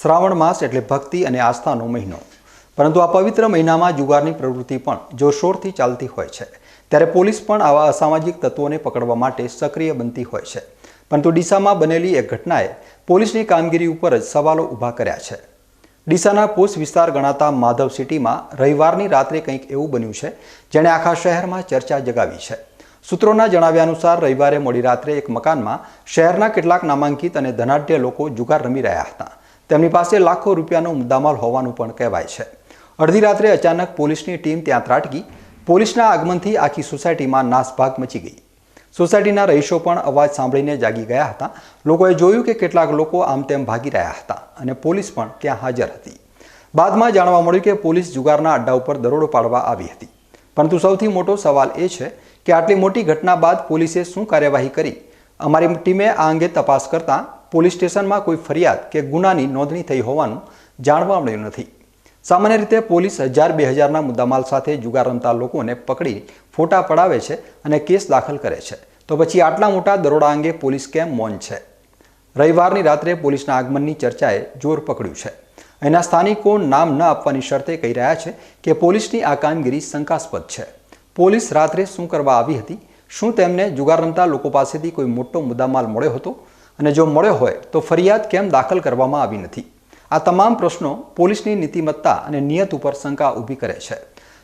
શ્રાવણ માસ એટલે ભક્તિ અને આસ્થાનો મહિનો. પરંતુ આ પવિત્ર મહિનામાં જુગારની પ્રવૃત્તિ પણ જોરશોરથી ચાલતી હોય છે. ત્યારે પોલીસ પણ આવા અસામાજિક તત્વોને પકડવા માટે સક્રિય બનતી હોય છે. પરંતુ ડીસામાં બનેલી એક ઘટનાએ પોલીસની કામગીરી ઉપર જ સવાલો ઊભા કર્યા છે. ડીસાના પોસ્ટ વિસ્તાર ગણાતા માધવ સિટીમાં રવિવારની રાત્રે કંઈક એવું બન્યું છે, જેણે આખા શહેરમાં ચર્ચા જગાવી છે. સૂત્રોના જણાવ્યા અનુસાર રવિવારે મોડી રાત્રે એક મકાનમાં શહેરના કેટલાક નામાંકિત અને ધનાઢ્ય લોકો જુગાર રમી રહ્યા હતા. તેમની પાસે લાખો રૂપિયાનો મુદ્દામાલ હોવાનું પણ કહેવાય છે. અડધી રાત્રે અચાનક પોલીસની ટીમ ત્યાં ત્રાટકી, પોલીસના આગમનથી આખી સોસાયટીમાં નાસભાગ મચી ગઈ. સોસાયટીના રહીશો પણ અવાજ સાંભળીને જાગી ગયા હતા. લોકોએ જોયું કે કેટલાક લોકો આમ તેમ ભાગી રહ્યા હતા અને પોલીસ પણ ત્યાં હાજર હતી. બાદમાં જાણવા મળ્યું કે પોલીસ જુગારના અડ્ડા ઉપર દરોડો પાડવા આવી હતી. પરંતુ સૌથી મોટો સવાલ એ છે કે આટલી મોટી ઘટના બાદ પોલીસે શું કાર્યવાહી કરી? અમારી ટીમે આ અંગે તપાસ કરતાં પોલીસ સ્ટેશનમાં કોઈ ફરિયાદ કે ગુનાની નોંધણી થઈ હોવાનું જાણવા મળ્યું નથી. સામાન્ય રીતે પોલીસ હજાર બે હજારના મુદ્દામાલ સાથે જુગાર રમતા લોકોને પકડી ફોટા પડાવે છે અને કેસ દાખલ કરે છે. તો પછી આટલા મોટા દરોડા અંગે પોલીસ કેમ મૌન છે? રવિવારની રાત્રે પોલીસના આગમનની ચર્ચાએ જોર પકડ્યું છે. અહીંના સ્થાનિકો નામ ન આપવાની શરતે કહી રહ્યા છે કે પોલીસની આ કામગીરી શંકાસ્પદ છે. પોલીસ રાત્રે શું કરવા આવી હતી? શું તેમને જુગાર રમતા લોકો પાસેથી કોઈ મોટો મુદ્દામાલ મળ્યો હતો? અને જો મળ્યો હોય તો ફરિયાદ કેમ દાખલ કરવામાં આવી નથી? આ તમામ પ્રશ્નો પોલીસની નીતિમત્તા અને નિયત ઉપર શંકા ઊભી કરે છે.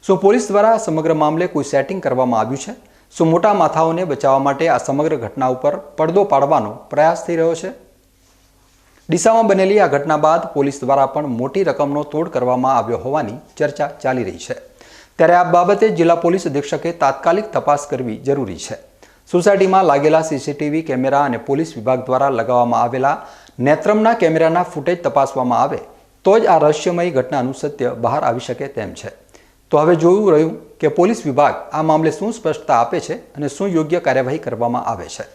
શું પોલીસ દ્વારા સમગ્ર મામલે કોઈ સેટિંગ કરવામાં આવ્યું છે? શું મોટા માથાઓને બચાવવા માટે આ સમગ્ર ઘટના ઉપર પડદો પાડવાનો પ્રયાસ થઈ રહ્યો છે? ડીસામાં બનેલી આ ઘટના બાદ પોલીસ દ્વારા પણ મોટી રકમનો તોડ કરવામાં આવ્યો હોવાની ચર્ચા ચાલી રહી છે. ત્યારે આ બાબતે જિલ્લા પોલીસ અધિક્ષકે તાત્કાલિક તપાસ કરવી જરૂરી છે. સોસાયટીમાં લાગેલા સીસીટીવી કેમેરા અને પોલીસ વિભાગ દ્વારા લગાવવામાં આવેલા નેત્રમના કેમેરાના ફૂટેજ તપાસવામાં આવે, તો જ આ રહસ્યમય ઘટનાનું સત્ય બહાર આવી શકે તેમ છે. તો હવે જોયું રહ્યું કે પોલીસ વિભાગ આ મામલે શું સ્પષ્ટતા આપે છે અને શું યોગ્ય કાર્યવાહી કરવામાં આવે છે.